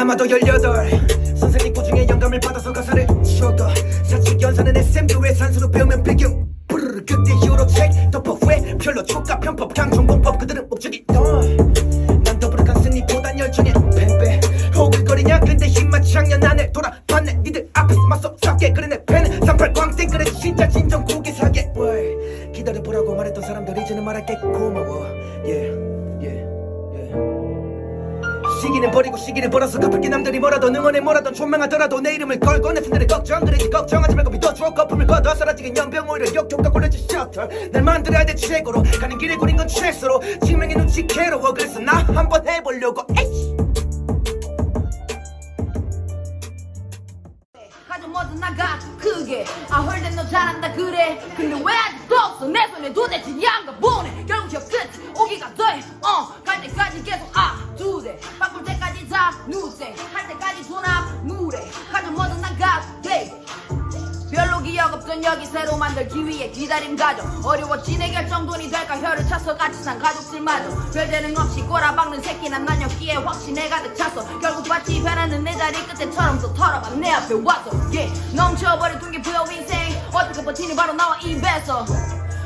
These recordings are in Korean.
아마도 18 선생님 꾸중에 영감을 받아서 가사를 적어 사축 연산은 SM교의 산수로 배우면 배경. 브르르 그때 히어로 책 덮어 왜 별로 촉각 편법 강정공법 그들은 목적이 더난 더블 강스니보단 열정에 팬배. 호글거리냐? 근데 힘만 작년 안에 돌아봤네. 니들 앞에서 맞서 싸게 그래 내 팬은 38 광땡 그래 진짜 진정 고개 사게. 왜 기다려보라고 말했던 사람들 이제는 말할게. 고마워. yeah yeah yeah 시기는 버리고 시기를 벌어서 급하게 남들이 뭐라도 응원해 뭐라도 존명하더라도 내 이름을 걸고 내 손들의 걱정 그러지 걱정하지 말고 믿어줘 거품을 걷어 사라지긴 연병 오히려 역효과 굴려지 셔터 날 만들어야 돼 최고로. 가는 길에 구린 건 최소로. 증명의 눈치 괴로워. 그래서 나 한번 해보려고. 에이씨! 가져 나가 크게. 아 헐den 너 잘한다 그래. 근데 왜 아직도 없어? 내 손에 도대체 기억 없던 여기 새로 만들 기 위해 기다림 가져. 어려웠지 내 결정돈이 될까? 혀를 차서 같이 산 가족들마저. 별 재능 없이 꼬라박는 새끼 난 난였기에 확신에 가득 찼어 결국 봤지 변하는 내 자리 끝에처럼 또 털어가 내 앞에 와서. yeah. 넘쳐버린 동기부여 인생. 어떻게 버티니? 바로 나와 입에서.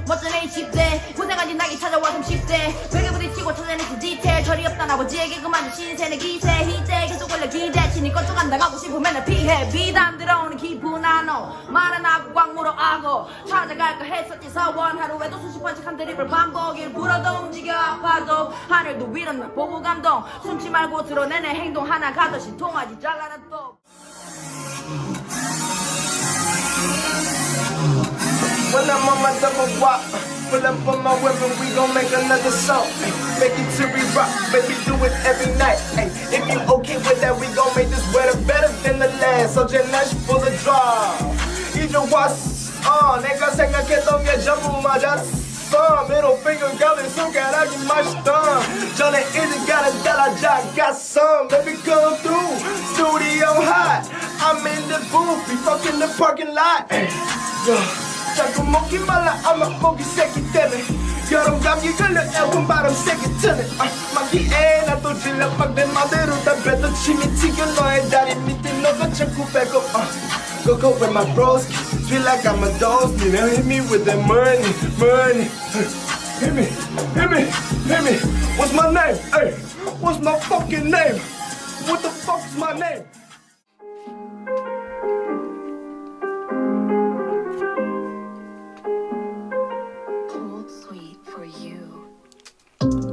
멋진 A10대. 고생한 나기 찾아와 30대. 베개 부딪히고 찾아내는 디테일 처리 없단 아버지에게 그만둔 신세는 기세. 희대 계속 올려 기대 치니 꺼져간 나가고 싶으면 맨날 피해. 비단 들어오는 기분 나눠 말은 하고 꽉 물어 악어 찾아갈까 했었지. 사원 하루에도 수십 번씩 한 드립을 반복 일부러도 움직여 아파도 하늘도 위로 날 보고 감동. 숨지 말고 드러내내 행동 하나 가듯이 통하지 잘라라 또. When I'm on my double walk, pull up on my weapon, we gon' make another song. Make it to re-rock, baby, do it every night. Ay, if you okay with that, we gon' make this weather better than the last. So Nash full of draw. 이제 왔어, 내가 생각했던 게 전부 맞았어. Middle finger 가는 손가락이 맛있던. 전에 이제 가는 따라자 got some. Baby, come through, studio hot. I'm in the booth, we fucking the parking lot. Ay, yeah. 자꾸 먹기 말라 아마 목이 세기 때문에 여름 감기 걸려 에어컨 바람 세게 트네 아, 만기에 나또 질려 막내 맘대로 다 뱉어 침이 튀겨 너의 다리 밑에 너가 자꾸 빼고 아, Go go with my bros Feel like I'm a dog Now hit me with that money Money Hit me Hit me Hit me What's my name? Hey What's my fucking name? What the fuck is my name?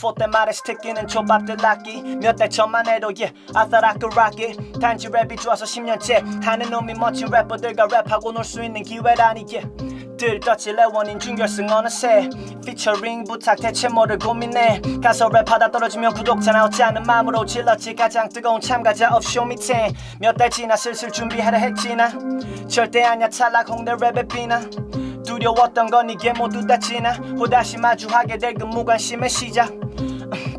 포대 말에 스티키는 족밥들 낚기 몇달 전만 해도 yeah I thought I could rock it 단지 랩이 좋아서 10년째 하는 놈이 멋진 래퍼들과 랩하고 놀 수 있는 기회라니 yeah 들떴지 레원인 준결승 어느새 피처링 부탁 대체 뭐를 고민해 가서 랩하다 떨어지면 구독자 나오지 않은 마음으로 질렀지 가장 뜨거운 참가자 show me 10 몇달 지나 슬슬 준비하려 했지 나 절대 아냐 탈락 홍대 랩의 비나 두려웠던 건 이게 모두 다 지나 호다시 마주하게 될 그 무관심의 시작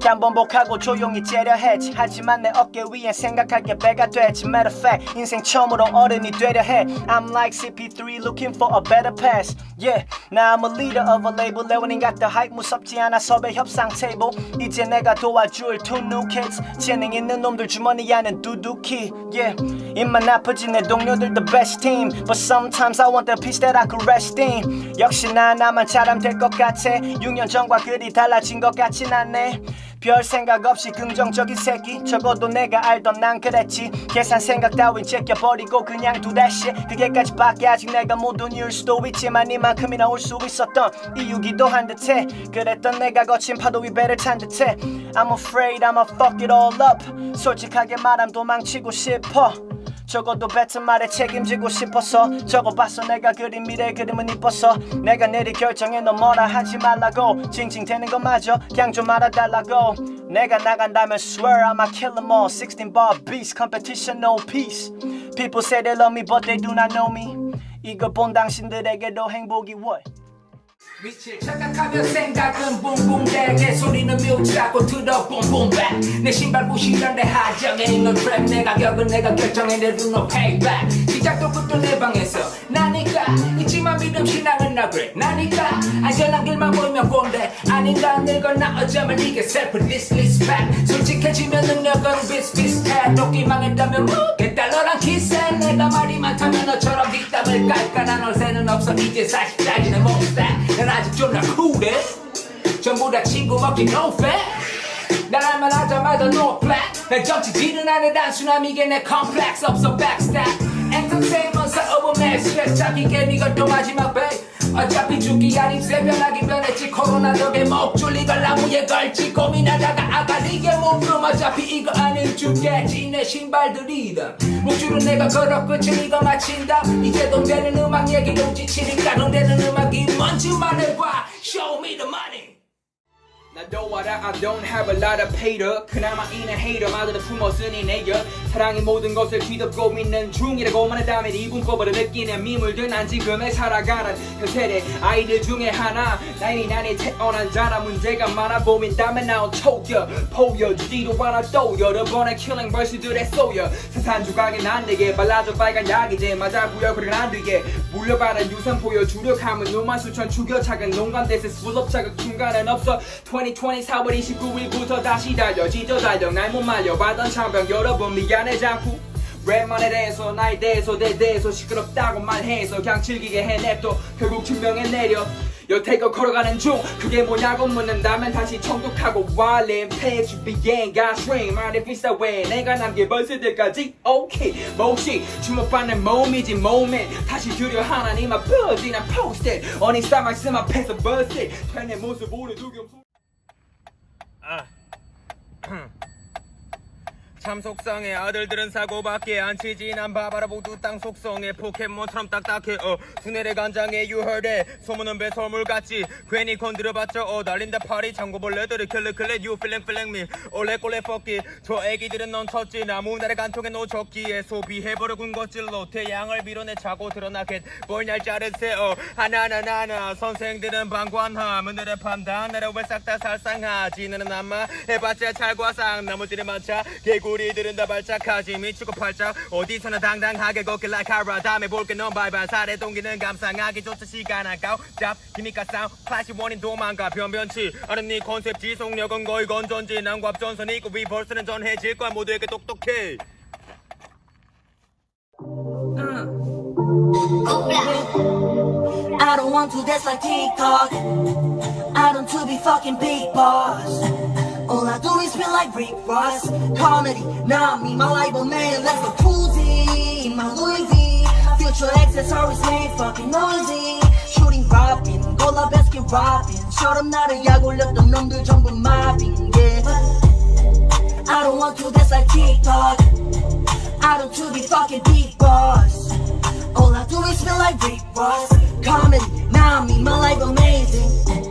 반복하고 조용히 째려 했지 하지만 내 어깨 위엔 생각할 게 배가 되지 Matter fact 인생 처음으로 어른이 되려 해 I'm like CP3 looking for a better pass Yeah now I'm a leader of a label 레원인 같다 hype 무섭지 않아 섭외 협상 테이블 이제 내가 도와줄 two new kids 재능 있는 놈들 주머니 안은 두둑히 Yeah 입만 아프지 내 동료들 the best team But sometimes I want the peace that I could rest in 역시 나 나만 잘하면 될 것 같아 6년 전과 그리 달라진 것 같진 않네 별 생각 없이 긍정적인 새끼. 적어도 내가 알던 난 그랬지. 계산 생각 따윈 제껴버리고 그냥 두 대시 그게까지밖에 아직 내가 모든 이유일 수도 있지만 이만큼이나 올 수 있었던 이유기도 한 듯해. 그랬던 내가 거친 파도 위 배를 찬 듯해. I'm afraid I'ma fuck it all up. 솔직하게 말하면 도망치고 싶어 적어도 뱉은 말에 책임지고 싶어서 적어봤어 내가 그린 미래 그림은 이뻐서 내가 내릴 결정에 너 뭐라 하지 말라고 징징대는 거마저 그냥 좀 알아달라고 내가 나간다면 swear I'ma kill them all 16 bar beast competition no peace People say they love me but they do not know me 이걸 본 당신들에게도 행복이 what 미칠 착각하며 생각은 붕붕대게 소리는 뮤트하고 들어 뿜뿜백 내 신발 부시던 내 하정에 있는 트랩 내 가격은 내가 결정해 내 루노 페이백 시작도 끝도 내 방에서 나니까 있지만 믿음 신앙은 나 그래. 나니까 안전한 길만 보이면 꼰대. 아닌가 늙거나 어쩌면 이게 셀프 디스리스펙 솔직해지면 능력은 비슷비슷해. 똑기만 했다면 뭐게 달러랑 키스해 내가 말이 많다면 너처럼 뒷담을 깔깔한 얼새는 없어. 이제 40짜리는 못돼 난 아직 존나 쿨해 전부 다 친구 먹기 no fair 나랑만 하자마자 no black? 난 정치지는 않은 단순함 이게 내 컴플렉스 없어 backstab. 엔터테인먼트 사업은 내 스트레스. 잡히게 이것도 마지막 배어 아님 새변하기 변했지. 코로나 덕에 목 졸리걸 나무에 걸지 고민하다가 아가리게 몸좀 어차피 이거 아님 죽겠지 내 신발들이다. 목줄은 내가 걸어 끝은 이거 마친다. 이제 돈 되는 음악 얘기로 지치니까 돈 되는 음악이 뭔지 말해봐. Show me the money 나도 알아 I don't have a lot of paper 그나마 이는 hater. 마들을 품었으니 내여 사랑이 모든 것을 뒤덮고 믿는 중이라고만 한다면 이 문법으로 느끼는 미물들 난 지금에 살아가는 현세대 아이들 중에 하나. 나이 난이 태어난 자라 문제가 많아 보민다면 나온 초겨. 보여주지도 않아 또 여러 번의 killing 벌스들의 쏘여. 세상 주각에 난 내게 발라줘 빨간 약이제 맞아 부여 그리고 난 뒤에 물려받은 유산 보여주려 하면 노만 수천 죽여 작은 농간 대세 술업 자극 중간은 없어 2020 4월 29일부터 다시 달려 지져 달려 날 못 말려 받던 장병 여러분 미안해 자꾸. 랩만에 대해서 나에 대해서 내 대해서 시끄럽다고 말해서 그냥 즐기게 해냅도 결국 증명해 내려. 여태껏 걸어가는 중 그게 뭐냐고 묻는다면 다시 총독하고 왈린 페이지 비행가 스트링 말해 비싸 왜 내가 남길 벌스들까지? 오케이. 몫이 주목받는 몸이지 몸에. 다시 주려 하나님 앞에 난 포스트. 어니 스타 말씀 앞에서 벌스 팬의 모습 오래 두겨 Hmm. 참 속상해. 아들들은 사고밖에 안 치지 난 바바라 모두 땅 속성에 포켓몬처럼 딱딱해. 어 수내래 간장에 it. 소문은 배설물 같지. 괜히 건드려봤자 어 날린다 파리 장고벌레들이 킬레킬레 you feeling feeling me. 올레꼴레 퍽기 저 애기들은 넌 쳤지. 나무나래 간통에 놓쳤기에 소비해버려 군 것질로 태양을 밀어내 자고 드러나겠 뭘 날짜를 세어 하나하나하나. 선생들은 방관함. 오늘의 판단. 나를 왜 싹 다 살상하지는 아마 해봤자 찰과상. 나머지는 많자 개구 리들은 다 발작하지 미치고 팔짝. 어디서나 당당하게 걷길 like 하라 다음에 볼게 넌 바이바이 살의 동기는 감상하기조차 시간 아까워. 잡 힘이까 싸움. 플래시 원인 도망가. 변변치. 않은 네 컨셉 지속력은 거의 건전지. 난과 앞전선 있고 리버스는 전해질 거야 모두에게 똑똑해. I don't want to dance like TikTok. I don't to be fucking big boss. All I like Rick Ross. Comedy, not me, my label man. Let's go cruising, my Louis V. Future accessories made fucking noisy. Shooting robin, 골라 basket robin. 처럼 나를 약 올렸던 놈들 전부 mobbing, yeah. I don't want to dance like TikTok. I don't to be fucking big boss. All I do is feel like Rick Ross. Comedy, now me, my life amazing.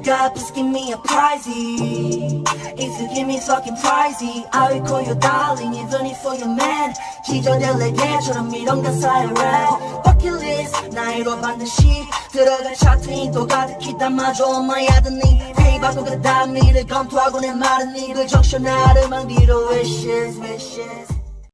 Oh God, please give me a pricey. If you give me fucking pricey, I will call you darling, even if for your man. 기절될래게처럼 이런 가사의 rap. Bucket list, 나이로 반드시 들어갈 차트인 또 가득히 담아줘 엄마의 아드님. 회의받고 그 다음 일을 검토하고 내 말은 이들 적셔 나를 만기로 wishes, wishes.